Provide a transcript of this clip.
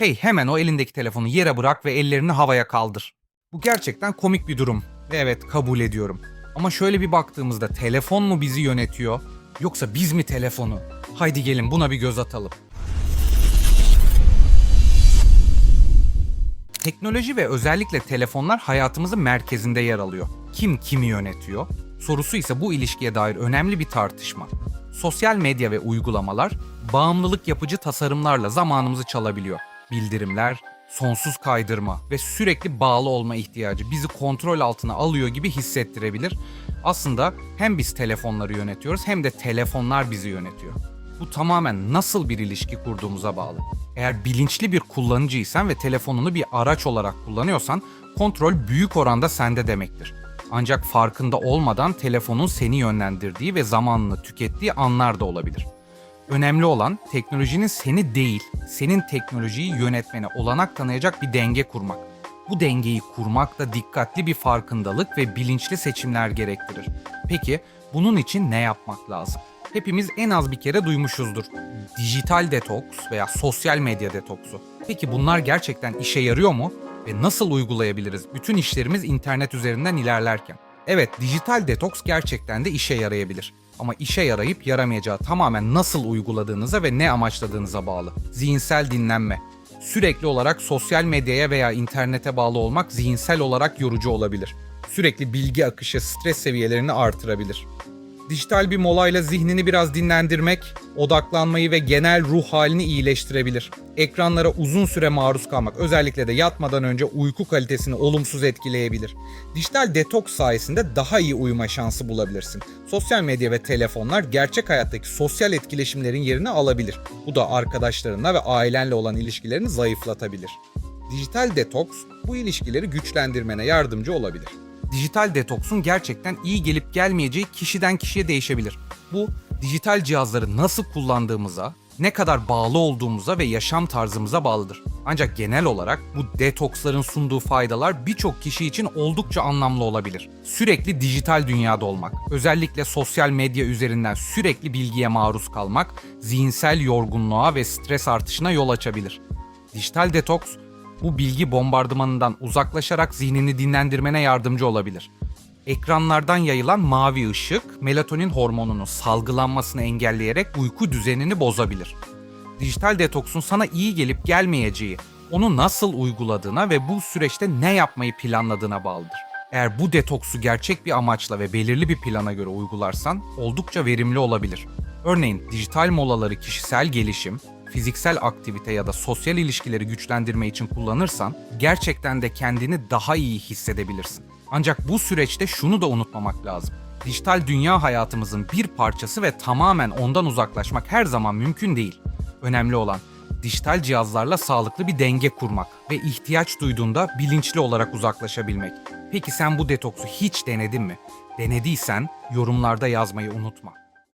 Hey hemen o elindeki telefonu yere bırak ve ellerini havaya kaldır. Bu gerçekten komik bir durum. Ve evet kabul ediyorum. Ama şöyle bir baktığımızda telefon mu bizi yönetiyor yoksa biz mi telefonu? Haydi gelin buna bir göz atalım. Teknoloji ve özellikle telefonlar hayatımızın merkezinde yer alıyor. Kim kimi yönetiyor? Sorusu ise bu ilişkiye dair önemli bir tartışma. Sosyal medya ve uygulamalar bağımlılık yapıcı tasarımlarla zamanımızı çalabiliyor. Bildirimler, sonsuz kaydırma ve sürekli bağlı olma ihtiyacı bizi kontrol altına alıyor gibi hissettirebilir. Aslında hem biz telefonları yönetiyoruz hem de telefonlar bizi yönetiyor. Bu tamamen nasıl bir ilişki kurduğumuza bağlı. Eğer bilinçli bir kullanıcıysan ve telefonunu bir araç olarak kullanıyorsan kontrol büyük oranda sende demektir. Ancak farkında olmadan telefonun seni yönlendirdiği ve zamanını tükettiği anlar da olabilir. Önemli olan teknolojinin seni değil, senin teknolojiyi yönetmene olanak tanıyacak bir denge kurmak. Bu dengeyi kurmak da dikkatli bir farkındalık ve bilinçli seçimler gerektirir. Peki bunun için ne yapmak lazım? Hepimiz en az bir kere duymuşuzdur. Dijital detoks veya sosyal medya detoksu. Peki bunlar gerçekten işe yarıyor mu? Ve nasıl uygulayabiliriz bütün işlerimiz internet üzerinden ilerlerken? Evet, dijital detoks gerçekten de işe yarayabilir. Ama işe yarayıp yaramayacağı tamamen nasıl uyguladığınıza ve ne amaçladığınıza bağlı. Zihinsel dinlenme. Sürekli olarak sosyal medyaya veya internete bağlı olmak zihinsel olarak yorucu olabilir. Sürekli bilgi akışı stres seviyelerini artırabilir. Dijital bir molayla zihnini biraz dinlendirmek, odaklanmayı ve genel ruh halini iyileştirebilir. Ekranlara uzun süre maruz kalmak, özellikle de yatmadan önce uyku kalitesini olumsuz etkileyebilir. Dijital detoks sayesinde daha iyi uyuma şansı bulabilirsin. Sosyal medya ve telefonlar gerçek hayattaki sosyal etkileşimlerin yerini alabilir. Bu da arkadaşlarınla ve ailenle olan ilişkilerini zayıflatabilir. Dijital detoks bu ilişkileri güçlendirmene yardımcı olabilir dijital detoksun gerçekten iyi gelip gelmeyeceği kişiden kişiye değişebilir. Bu dijital cihazları nasıl kullandığımıza, ne kadar bağlı olduğumuza ve yaşam tarzımıza bağlıdır. Ancak genel olarak bu detoksların sunduğu faydalar birçok kişi için oldukça anlamlı olabilir. Sürekli dijital dünyada olmak, özellikle sosyal medya üzerinden sürekli bilgiye maruz kalmak, zihinsel yorgunluğa ve stres artışına yol açabilir. Dijital detoks bu bilgi bombardımanından uzaklaşarak zihnini dinlendirmene yardımcı olabilir. Ekranlardan yayılan mavi ışık, melatonin hormonunun salgılanmasını engelleyerek uyku düzenini bozabilir. Dijital detoksun sana iyi gelip gelmeyeceği, onu nasıl uyguladığına ve bu süreçte ne yapmayı planladığına bağlıdır. Eğer bu detoksu gerçek bir amaçla ve belirli bir plana göre uygularsan oldukça verimli olabilir. Örneğin dijital molaları kişisel gelişim, fiziksel aktivite ya da sosyal ilişkileri güçlendirme için kullanırsan gerçekten de kendini daha iyi hissedebilirsin. Ancak bu süreçte şunu da unutmamak lazım. Dijital dünya hayatımızın bir parçası ve tamamen ondan uzaklaşmak her zaman mümkün değil. Önemli olan dijital cihazlarla sağlıklı bir denge kurmak ve ihtiyaç duyduğunda bilinçli olarak uzaklaşabilmek. Peki sen bu detoksu hiç denedin mi? Denediysen yorumlarda yazmayı unutma.